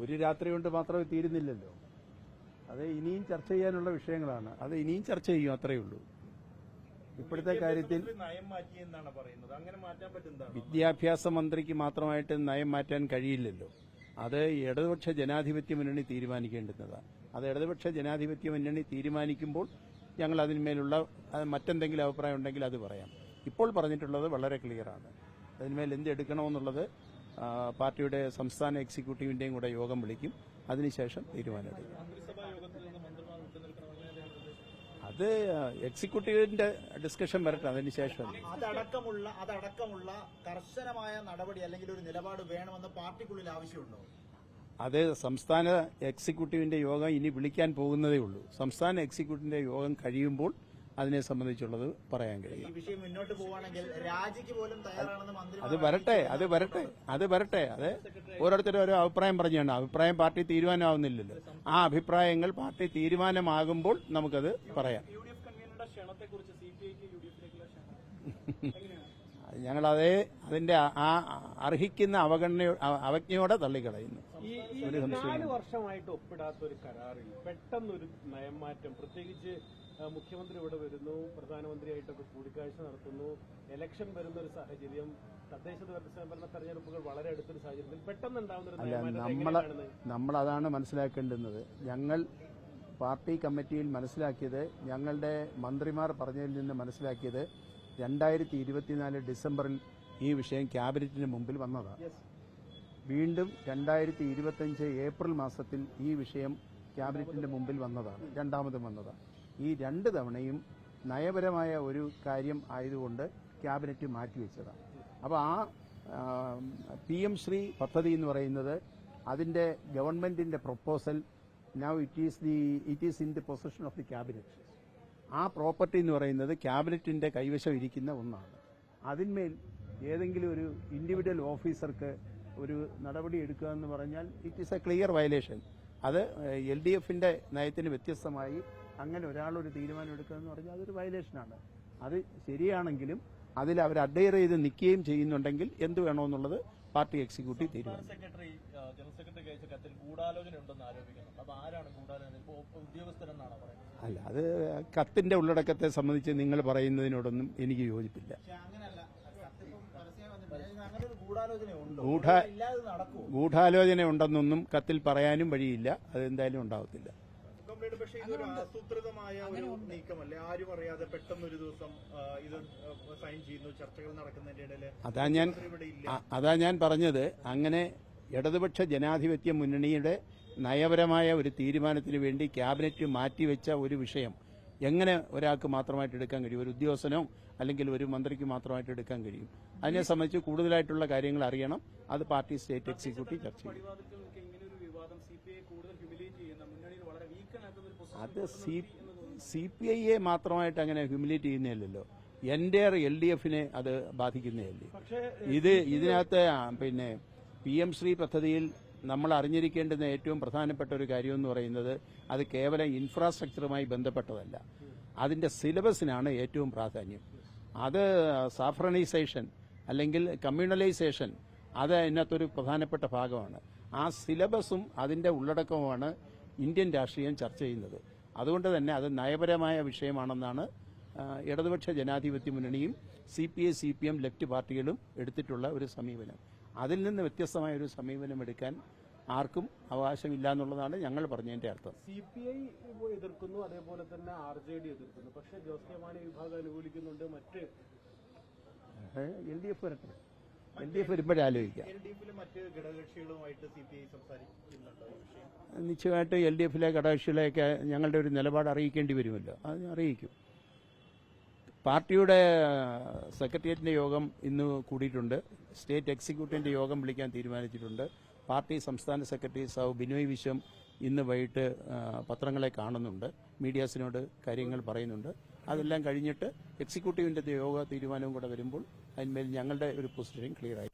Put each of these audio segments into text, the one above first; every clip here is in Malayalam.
ഒരു രാത്രി കൊണ്ട് മാത്രമേ തീരുന്നില്ലല്ലോ. അത് ഇനിയും ചർച്ച ചെയ്യാനുള്ള വിഷയങ്ങളാണ്. അത് ഇനിയും ചർച്ച ചെയ്യും അത്രയേ ഉള്ളൂ. ഇപ്പോഴത്തെ കാര്യത്തിൽ വിദ്യാഭ്യാസ മന്ത്രിക്ക് മാത്രമായിട്ട് നയം മാറ്റാൻ കഴിയില്ലല്ലോ. അത് ഇടതുപക്ഷ ജനാധിപത്യ മുന്നണി തീരുമാനിക്കേണ്ടുന്നതാണ് അത് ഇടതുപക്ഷ ജനാധിപത്യ മുന്നണി തീരുമാനിക്കുമ്പോൾ ഞങ്ങൾ അതിന്മേലുള്ള മറ്റെന്തെങ്കിലും അഭിപ്രായം ഉണ്ടെങ്കിൽ അത് പറയാം. ഇപ്പോൾ പറഞ്ഞിട്ടുള്ളത് വളരെ ക്ലിയറാണ് അതിന്മേൽ എന്ത് എടുക്കണമെന്നുള്ളത് പാർട്ടിയുടെ സംസ്ഥാന എക്സിക്യൂട്ടീവിന്റെയും കൂടെ യോഗം വിളിക്കും. അതിനുശേഷം തീരുമാനമെടുക്കും. അത് എക്സിക്യൂട്ടീവിന്റെ ഡിസ്കഷൻ വരട്ടെ അതിനുശേഷം അതടക്കമുള്ള അതടക്കമുള്ള കർശനമായ നടപടി അല്ലെങ്കിൽ ഒരു നിലപാട് വേണമെന്ന് പാർട്ടിക്കുള്ളിൽ ആവശ്യമുണ്ടോ? അത് സംസ്ഥാന എക്സിക്യൂട്ടീവിന്റെ യോഗം ഇനി വിളിക്കാൻ പോകുന്നതേ ഉള്ളൂ. സംസ്ഥാന എക്സിക്യൂട്ടീവിന്റെ യോഗം കഴിയുമ്പോൾ അതിനെ സംബന്ധിച്ചുള്ളത് പറയാൻ കഴിയും. വിഷയം മുന്നോട്ട് പോവുകയാണെങ്കിൽ രാജിക്ക് പോലും തയ്യാറാണെന്ന് മന്ത്രി അത് വരട്ടെ അത് വരട്ടെ അത് വരട്ടെ. അത് ഓരോരുത്തരും ഓരോ അഭിപ്രായം പറഞ്ഞാണ് അഭിപ്രായം പാർട്ടി തീരുമാനമാവുന്നില്ലല്ലോ. ആ അഭിപ്രായങ്ങൾ പാർട്ടി തീരുമാനമാകുമ്പോൾ നമുക്കത് പറയാം. ഞങ്ങൾ അതേ അതിന്റെ ആ- അർഹിക്കുന്ന അവഗണന അവജ്ഞയോടെ തള്ളിക്കളയുന്നു. നാല് വർഷമായിട്ട് ഒപ്പിടാത്ത ഒരു കരാറിൽ പെട്ടെന്നൊരു നയം മാറ്റം പ്രത്യേകിച്ച് മുഖ്യമന്ത്രി ഇവിടെ വരുന്നു പ്രധാനമന്ത്രിയായിട്ടൊക്കെ കൂടിക്കാഴ്ച നടത്തുന്നു. എലക്ഷൻ വരുന്ന ഒരു സാഹചര്യം തദ്ദേശ ഭരണ തെരഞ്ഞെടുപ്പുകൾ വളരെ അടുത്തൊരു സാഹചര്യത്തിൽ പെട്ടെന്ന് ഉണ്ടാവുന്ന നമ്മൾ അതാണ് മനസ്സിലാക്കേണ്ടുന്നത്. ഞങ്ങൾ പാർട്ടി കമ്മിറ്റിയിൽ മനസ്സിലാക്കിയത് ഞങ്ങളുടെ മന്ത്രിമാർ പറഞ്ഞതിൽ നിന്ന് മനസ്സിലാക്കിയത് രണ്ടായിരത്തി ഇരുപത്തിനാല് ഡിസംബറിൽ ഈ വിഷയം ക്യാബിനറ്റിന് മുമ്പിൽ വന്നതാണ്. വീണ്ടും രണ്ടായിരത്തി ഇരുപത്തിയഞ്ച് ഏപ്രിൽ മാസത്തിൽ ഈ വിഷയം ക്യാബിനറ്റിന്റെ മുമ്പിൽ വന്നതാണ് രണ്ടാമതും വന്നതാണ്. ഈ രണ്ട് തവണയും നയപരമായ ഒരു കാര്യം ആയതുകൊണ്ട് ക്യാബിനറ്റ് മാറ്റിവെച്ചതാണ്. അപ്പോൾ ആ പി എം ശ്രീ പദ്ധതി എന്ന് പറയുന്നത് അതിന്റെ ഗവൺമെന്റിന്റെ proposal now it is the it is in the position of the cabinet ആ പ്രോപ്പർട്ടി എന്ന് പറയുന്നത് ക്യാബിനറ്റിന്റെ കൈവശം ഇരിക്കുന്ന ഒന്നാണ്. അതിന്മേൽ ഏതെങ്കിലും ഒരു ഇൻഡിവിജ്വൽ ഓഫീസർക്ക് ഒരു നടപടി എടുക്കുക എന്ന് പറഞ്ഞാൽ it is a clear violation അത് എൽ ഡി എഫിന്റെ നയത്തിന് വ്യത്യസ്തമായി അങ്ങനെ ഒരാളൊരു തീരുമാനം എടുക്കുക എന്ന് പറഞ്ഞാൽ അതൊരു വയലേഷനാണ്. അത് ശരിയാണെങ്കിലും അതിൽ അവർ അഡയർ ചെയ്ത് നിൽക്കുകയും ചെയ്യുന്നുണ്ടെങ്കിൽ എന്ത് വേണമെന്നുള്ളത് പാർട്ടി എക്സിക്യൂട്ടീവ് തീരുമാനം സെക്രട്ടറി ജനറൽ സെക്രട്ടറി അയച്ച കത്തിൽ ഗൂഢാലോചന ഉണ്ടെന്ന് ആരോപിക്കുന്നു ആരാണ് ഗൂഢാലോചന? ഇപ്പോ ഉദ്യോഗസ്ഥരെന്നാണ് പറയുന്നത്? അല്ല അത് കത്തിന്റെ ഉള്ളടക്കത്തെ സംബന്ധിച്ച് നിങ്ങൾ പറയുന്നതിനോടൊന്നും എനിക്ക് യോജിപ്പില്ല. ഗൂഢാലോചന ഉണ്ടെന്നൊന്നും കത്തിൽ പറയാനും വഴിയില്ല. അതെന്തായാലും ഉണ്ടാവത്തില്ല. കോമ്രേഡ് പക്ഷേ ഇതൊരു ആസൂത്രിതമായ ഒരു നീക്കമല്ലേ? ആരും അറിയാതെ പെട്ടെന്ന് ഒരു ദിവസം ഇത് സൈൻ ചെയ്യുന്നു ചർച്ചകൾ നടക്കുന്നതിന്റെ ഇടയിൽ അതാ ഞാൻ അതാ ഞാൻ പറഞ്ഞത്. അങ്ങനെ ഇടതുപക്ഷ ജനാധിപത്യ മുന്നണിയുടെ നയപരമായ ഒരു തീരുമാനത്തിന് വേണ്ടി ക്യാബിനറ്റ് മാറ്റിവെച്ച ഒരു വിഷയം എങ്ങനെ ഒരാൾക്ക് മാത്രമായിട്ട് എടുക്കാൻ കഴിയും? ഒരു ഉദ്യോഗസ്ഥനോ അല്ലെങ്കിൽ ഒരു മന്ത്രിക്ക് മാത്രമായിട്ട് എടുക്കാൻ കഴിയും? അതിനെ സംബന്ധിച്ച് കൂടുതലായിട്ടുള്ള കാര്യങ്ങൾ അറിയണം. അത് പാർട്ടി സ്റ്റേറ്റ് എക്സിക്യൂട്ടീവ് ചർച്ച ചെയ്യും. അത് സി സി പി ഐയെ മാത്രമായിട്ട് അങ്ങനെ ഹ്യൂമിലേറ്റ് ചെയ്യുന്നില്ലല്ലോ എന്റെ എൽ ഡി എഫിനെ അത് ബാധിക്കുന്നതല്ലേ. ഇത് ഇതിനകത്ത് പിന്നെ പി എം ശ്രീ പദ്ധതിയിൽ നമ്മൾ അറിഞ്ഞിരിക്കേണ്ടുന്ന ഏറ്റവും പ്രധാനപ്പെട്ട ഒരു കാര്യം എന്ന് പറയുന്നത് അത് കേവലം ഇൻഫ്രാസ്ട്രക്ചറുമായി ബന്ധപ്പെട്ടതല്ല. അതിന്റെ സിലബസിനാണ് ഏറ്റവും പ്രാധാന്യം. അത് സാഫ്രണൈസേഷൻ അല്ലെങ്കിൽ കമ്മ്യൂണലൈസേഷൻ അത് അതിനകത്തൊരു പ്രധാനപ്പെട്ട ഭാഗമാണ്. ആ സിലബസും അതിന്റെ ഉള്ളടക്കവുമാണ് ഇന്ത്യൻ രാഷ്ട്രീയം ചർച്ച ചെയ്യുന്നത്. അതുകൊണ്ട് തന്നെ അത് നയപരമായ വിഷയമാണെന്നാണ് ഇടതുപക്ഷ ജനാധിപത്യ മുന്നണിയും C P I C P M left പാർട്ടികളും എടുത്തിട്ടുള്ള ഒരു സമീപനം. അതിൽ നിന്ന് വ്യത്യസ്തമായ ഒരു സമീപനം എടുക്കാൻ ആർക്കും അവകാശമില്ല എന്നുള്ളതാണ് ഞങ്ങൾ പറഞ്ഞതിന്റെ അർത്ഥം. സി പി ഐ എതിർക്കുന്നു അതേപോലെ തന്നെ ആർ ജെ ഡി എതിർക്കുന്നു. പക്ഷേ ജോസ് കെ മാണി വിഭാഗം അനുകൂലിക്കുന്നുണ്ട് മറ്റ് എൽ ഡി എഫ് വരട്ടെ. എൽ ഡി എഫ് വരുമ്പോഴാലോചിക്കാം നിശ്ചയമായിട്ട് എൽ ഡി എഫിലെ ഘടകകക്ഷികളെയൊക്കെ ഞങ്ങളുടെ ഒരു നിലപാട് അറിയിക്കേണ്ടി വരുമല്ലോ. അത് അറിയിക്കും. പാർട്ടിയുടെ സെക്രട്ടേറിയറ്റിന്റെ യോഗം ഇന്ന് കൂടിയിട്ടുണ്ട്. സ്റ്റേറ്റ് എക്സിക്യൂട്ടീവിന്റെ യോഗം വിളിക്കാൻ തീരുമാനിച്ചിട്ടുണ്ട്. പാർട്ടി സംസ്ഥാന സെക്രട്ടറി സൗ ബിനോയ് വിശ്വം ഇന്ന് വൈകിട്ട് പത്രങ്ങളെ കാണുന്നുണ്ട്. മീഡിയാസിനോട് കാര്യങ്ങൾ പറയുന്നുണ്ട്. അതെല്ലാം കഴിഞ്ഞിട്ട് എക്സിക്യൂട്ടീവിന്റെ യോഗ തീരുമാനവും കൂടെ വരുമ്പോൾ അതിന്മേൽ ഞങ്ങളുടെ ഒരു പൊസിഷൻ ക്ലിയർ ആയി.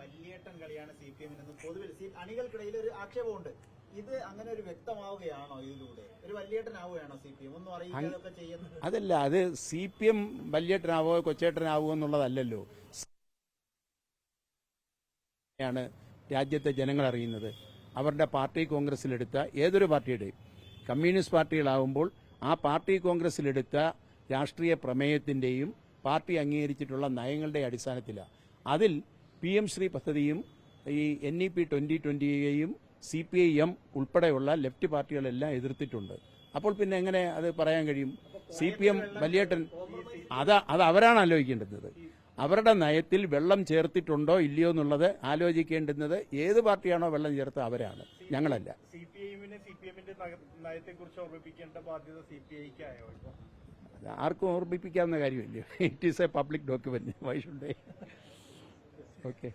വല്യേട്ടൻ കളിയാണ് സി പി എമ്മിനെന്ന് പൊതുവിൽ അണികൾക്കിടയിൽ ഒരു ആക്ഷേപമുണ്ട്. ഇത് അങ്ങനെ ഒരു വ്യക്തമാവുകയാണോ ഇതിലൂടെ? ഒരു വല്യേട്ടനാവുകയാണോ സി പി എം? ഒന്നും അറിയിക്കാതൊക്കെ ചെയ്യുന്നത്? അതല്ല അത് സി പി എം വല്യേട്ടനാവോ കൊച്ചേട്ടനാവോ എന്നുള്ളതല്ലല്ലോ. ആണ് രാജ്യത്തെ ജനങ്ങൾ അറിയുന്നത്. അവരുടെ പാർട്ടി കോൺഗ്രസിലെടുത്ത ഏതൊരു പാർട്ടിയുടെയും കമ്മ്യൂണിസ്റ്റ് പാർട്ടികളാവുമ്പോൾ ആ പാർട്ടി കോൺഗ്രസിലെടുത്ത രാഷ്ട്രീയ പ്രമേയത്തിന്റെയും പാർട്ടി അംഗീകരിച്ചിട്ടുള്ള നയങ്ങളുടെ അടിസ്ഥാനത്തിലാണ്. അതിൽ പി എം ശ്രീ പദ്ധതിയും ഈ എൻ ഇ പി ട്വന്റി ട്വന്റിയെയും സി പി ഐ എം ഉൾപ്പെടെയുള്ള ലെഫ്റ്റ് പാർട്ടികളെല്ലാം എതിർത്തിട്ടുണ്ട്. അപ്പോൾ പിന്നെ എങ്ങനെ അത് പറയാൻ കഴിയും? സി പി എം വലിയേട്ടൻ അത് അത് അവരാണ് ആലോചിക്കേണ്ടുന്നത് അവരുടെ നയത്തിൽ വെള്ളം ചേർത്തിട്ടുണ്ടോ ഇല്ലയോ എന്നുള്ളത് ആലോചിക്കേണ്ടുന്നത് ഏത് പാർട്ടിയാണോ വെള്ളം ചേർത്ത അവരാണ്. ഞങ്ങളല്ല. ആർക്കും ഓർമ്മിപ്പിക്കാവുന്ന കാര്യമില്ല. It is a public document why should okay